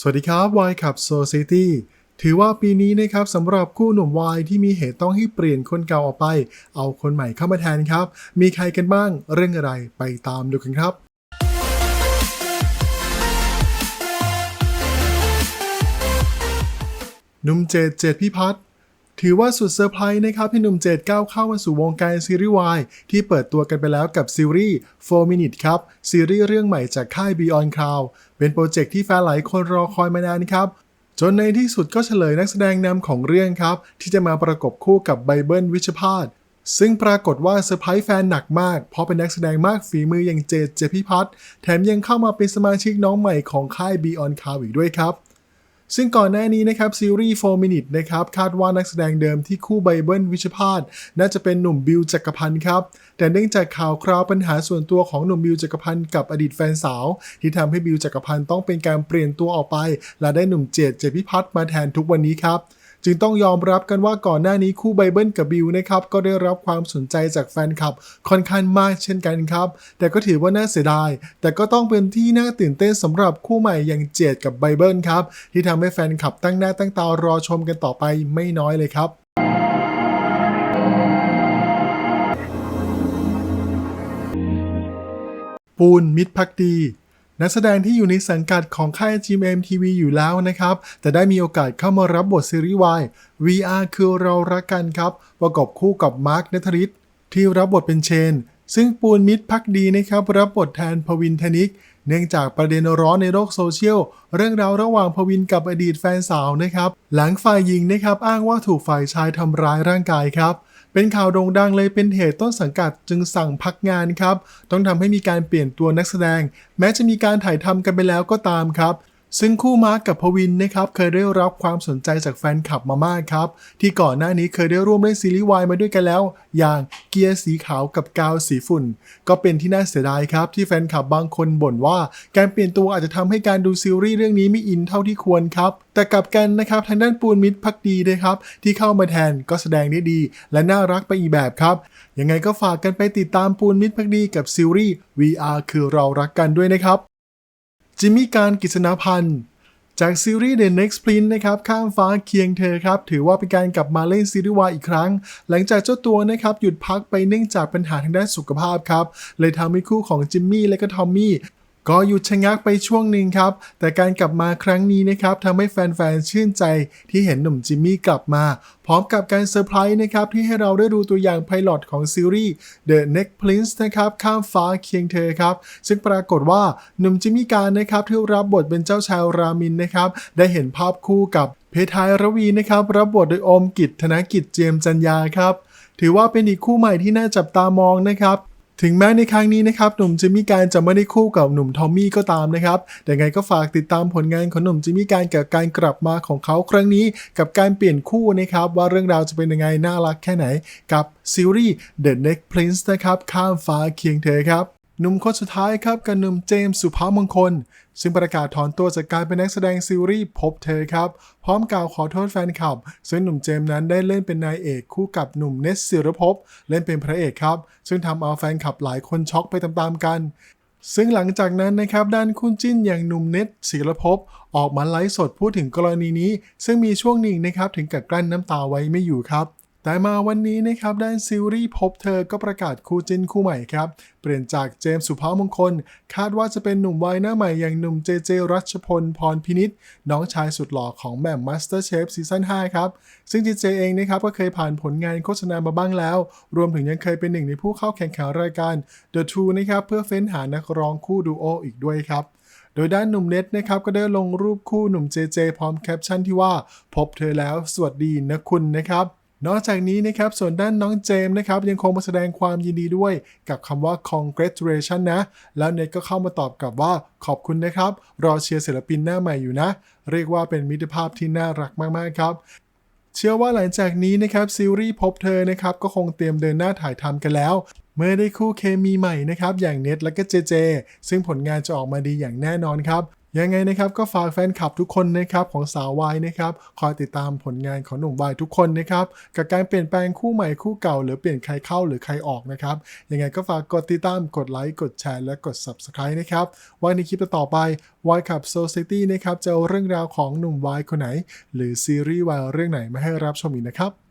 สวัสดีครับวายขับ Society ถือว่าปีนี้นะครับสำหรับคู่หนุ่มวายที่มีเหตุต้องให้เปลี่ยนคนเก่าออกไป เอาคนใหม่เข้ามาแทนครับ มีใครกันบ้างเรื่องอะไรไปตามดูกันครับหนุ่มเจดเจดพิพัฒน์ ถือว่าสุดเซอร์ไพรส์นะครับที่หนุ่มเจดก้าวเข้ามาสู่วงการซีรีส์วายที่เปิดตัวกันไปแล้วกับซีรีส์ 4 Minute ครับ ซีรีส์เรื่องใหม่จากค่าย Beyond Cloud เป็นโปรเจกต์ที่แฟนหลายคนรอคอยมานานครับจนในที่สุดก็เฉลยนักแสดงนำของเรื่องครับ ที่จะมาประกบคู่กับไบเบิลวิชพาสซึ่งปรากฏว่าเซอร์ไพรส์แฟนหนักมาก เพราะเป็นนักแสดงมากฝีมืออย่างเจดเจพิพัฒน์แถมยังเข้ามาเป็นสมาชิกน้องใหม่ของค่าย Beyond Cloud อีกด้วยครับ ซึ่งก่อนหน้านี้นะครับซีรีส์ 4 Minute นะครับคาดว่านักแสดงเดิมที่คู่ไบเบิลวิชพาตน่าจะเป็นหนุ่มบิวจักรพันธ์ครับ แต่เนื่องจากข่าวคราวปัญหาส่วนตัวของหนุ่มบิวจักรพันธ์กับอดีตแฟนสาว ที่ทำให้บิวจักรพันธ์ต้องเป็นการเปลี่ยนตัวออกไป และได้หนุ่มเจดเจพิพัฒน์มาแทนทุกวันนี้ครับ จึงต้องยอมรับกันว่าก่อนหน้านี้คู่ไบเบิลกับบิวนะครับก็ได้รับความสนใจจากแฟนคลับค่อนข้างมากเช่นกันครับ แต่ก็ถือว่าน่าเสียดาย แต่ก็ต้องเป็นที่น่าตื่นเต้นสำหรับคู่ใหม่อย่างเจดกับไบเบิลครับ ที่ทำให้แฟนคลับตั้งหน้าตั้งตารอชมกันต่อไปไม่น้อยเลยครับปูนมิตรพักดี นักแสดงที่อยู่ในสังกัดของค่าย GMMTV อยู่แล้วนะครับ แต่ได้มีโอกาสเข้ามารับบทซีรีส์วาย VR คือเรารักกันครับ ประกอบคู่กับมาร์คเนธริตที่รับบทเป็นเชน ซึ่งปูนมิตรพักดีนะครับ รับบทแทนพวินธนิก เนื่องจากประเด็นร้อนในโลกโซเชียล เรื่องราวระหว่างพวินกับอดีตแฟนสาวนะครับ หลังฝ่ายหญิงนะครับอ้างว่าถูกฝ่ายชายทำร้ายร่างกายครับ เป็นข่าวโด่งดังเลยเป็นเหตุต้นสังกัดจึงสั่งพักงานครับ ต้องทำให้มีการเปลี่ยนตัวนักแสดง แม้จะมีการถ่ายทำกันไปแล้วก็ตามครับ ซึ่งคู่มาร์กกับพวินนะครับเคยได้รับความสนใจจากแฟนคลับมามากครับ ที่ก่อนหน้านี้เคยได้ร่วมเล่นซีรีส์วายมาด้วยกันแล้ว อย่างเกียร์สีขาวกับกาวสีฝุ่น ก็เป็นที่น่าเสียดายครับ ที่แฟนคลับบางคนบ่นว่าการเปลี่ยนตัวอาจจะทำให้การดูซีรีส์เรื่องนี้ไม่อินเท่าที่ควรครับ แต่กลับกันนะครับทางด้านปูนมิตรพักดีนะครับ ที่เข้ามาแทนก็แสดงได้ดี และน่ารักไปอีกแบบครับยังไงก็ฝากกันไปติดตามปูนมิตรพักดีกับซีรีส์ VR คือเรารักกันด้วยนะครับ จิมมี่การกิษณพันธ์จากซีรีส์ The Next Prince นะครับข้ามฟ้าเคียงเธอครับ ถือว่าเป็นการกลับมาเล่นซีรีส์วายอีกครั้ง หลังจากเจ้าตัวนะครับ หยุดพักไปเนื่องจากปัญหาทางด้านสุขภาพครับ เลยทำให้คู่ของจิมมี่และก็ทอมมี่ ก็หยุดชะงักไปช่วงหนึ่งครับ แต่การกลับมาครั้งนี้นะครับทำให้แฟนๆ ชื่นใจที่เห็นหนุ่มจิมมี่กลับมา พร้อมกับการเซอร์ไพรส์นะครับ ที่ให้เราได้ดูตัวอย่างไพลอตของซีรีส์ The Next Prince นะครับข้ามฟ้าเคียงเธอครับ ซึ่งปรากฏว่าหนุ่มจิมมี่การนะครับที่รับบทเป็นเจ้าชายรามินนะครับได้เห็นภาพคู่กับเพทายรวีนะครับรับบทโดยอมกิจธนกิจเจมส์จันยาครับถือว่าเป็นอีกคู่ใหม่ที่น่าจับตามองนะครับ ถึงแม้ในครั้งนี้นะครับหนุ่มจิมมี่การจะไม่ได้คู่กับหนุ่มทอมมี่ก็ตามนะครับแต่ไงก็ฝากติดตามผลงานของหนุ่มจิมมี่การกับการกลับมาของเขาครั้งนี้ กับการเปลี่ยนคู่นะครับว่าเรื่องราวจะเป็นยังไงน่ารักแค่ไหนกับซีรีส์ The Next Prince นะครับข้ามฟ้าเคียงเธอครับ หนุ่มคนสุดท้ายครับกับหนุ่มเจมส์สุภาพมงคล ซึ่งประกาศถอนตัวจากการเป็นนักแสดงซีรีส์พบเธอครับ พร้อมกล่าวขอโทษแฟนคลับ ซึ่งหนุ่มเจมส์นั้นได้เล่นเป็นนายเอกคู่กับหนุ่มเนสศิรภพเล่นเป็นพระเอกครับ ซึ่งทำเอาแฟนคลับหลายคนช็อกไปตามๆกันซึ่งหลังจากนั้นนะครับด้านคุณจิ้นอย่างหนุ่มเน็ตศิรภพออกมาไลฟ์สดพูดถึงกรณีนี้ ซึ่งมีช่วงหนึ่งนะครับถึงกับกลั้นน้ำตาไว้ไม่อยู่ครับ แต่มาวันนี้นะครับด้านซีรีส์พบเธอก็ประกาศคู่จิ้นคู่ใหม่ครับ เปลี่ยนจากเจมส์สุภาพมงคล คาดว่าจะเป็นหนุ่มวัยหน้าใหม่อย่างหนุ่มเจเจรัชพลพรพินิษน้องชายสุดหล่อของแหม่มมาสเตอร์เชฟซีซั่น5ครับ ซึ่งเจเจเองนะครับก็เคยผ่านผลงานโฆษณามาบ้างแล้ว รวมถึงยังเคยเป็นหนึ่งในผู้เข้าแข่งขันรายการ The Two นะครับเพื่อเฟ้นหานักร้องคู่ดูโออีกด้วยครับโดยด้านหนุ่มเน็ตนะครับก็ได้ลงรูปคู่หนุ่มเจเจพร้อมแคปชั่นที่ว่า พบเธอแล้วสวัสดีนะคุณนะครับ นอกจากนี้นะครับ ส่วนด้านน้องเจมส์นะครับ ยังคงมาแสดงความยินดีด้วยกับคำว่า congratulation นะ แล้วเน็ตก็เข้ามาตอบกลับว่าขอบคุณนะครับ รอเชียร์ศิลปินหน้าใหม่อยู่นะ เรียกว่าเป็นมิตรภาพที่น่ารักมากๆครับเชื่อว่าหลังจากนี้นะครับซีรีส์พบเธอนะครับก็คงเตรียมเดินหน้าถ่ายทำกันแล้ว เมื่อได้คู่เคมีใหม่นะครับอย่างเน็ตและก็เจเจ ซึ่งผลงานจะออกมาดีอย่างแน่นอนครับ ยังไงนะครับก็ฝากแฟนคลับทุกคนนะครับของสาววายนะครับคอยติดตามผลงานของหนุ่มวายทุกคนนะครับกับการเปลี่ยนแปลงคู่ใหม่คู่เก่า หรือเปลี่ยนใครเข้าหรือใครออกนะครับยังไงก็ฝากกดติดตามกดไลค์กดแชร์และกด subscribe นะครับไว้ในคลิปต่อไปวายขับ Society นะครับจะเอาเรื่องราวของหนุ่มวายคนไหน หรือซีรีส์วายเรื่องไหนมาให้รับชมอีกนะครับ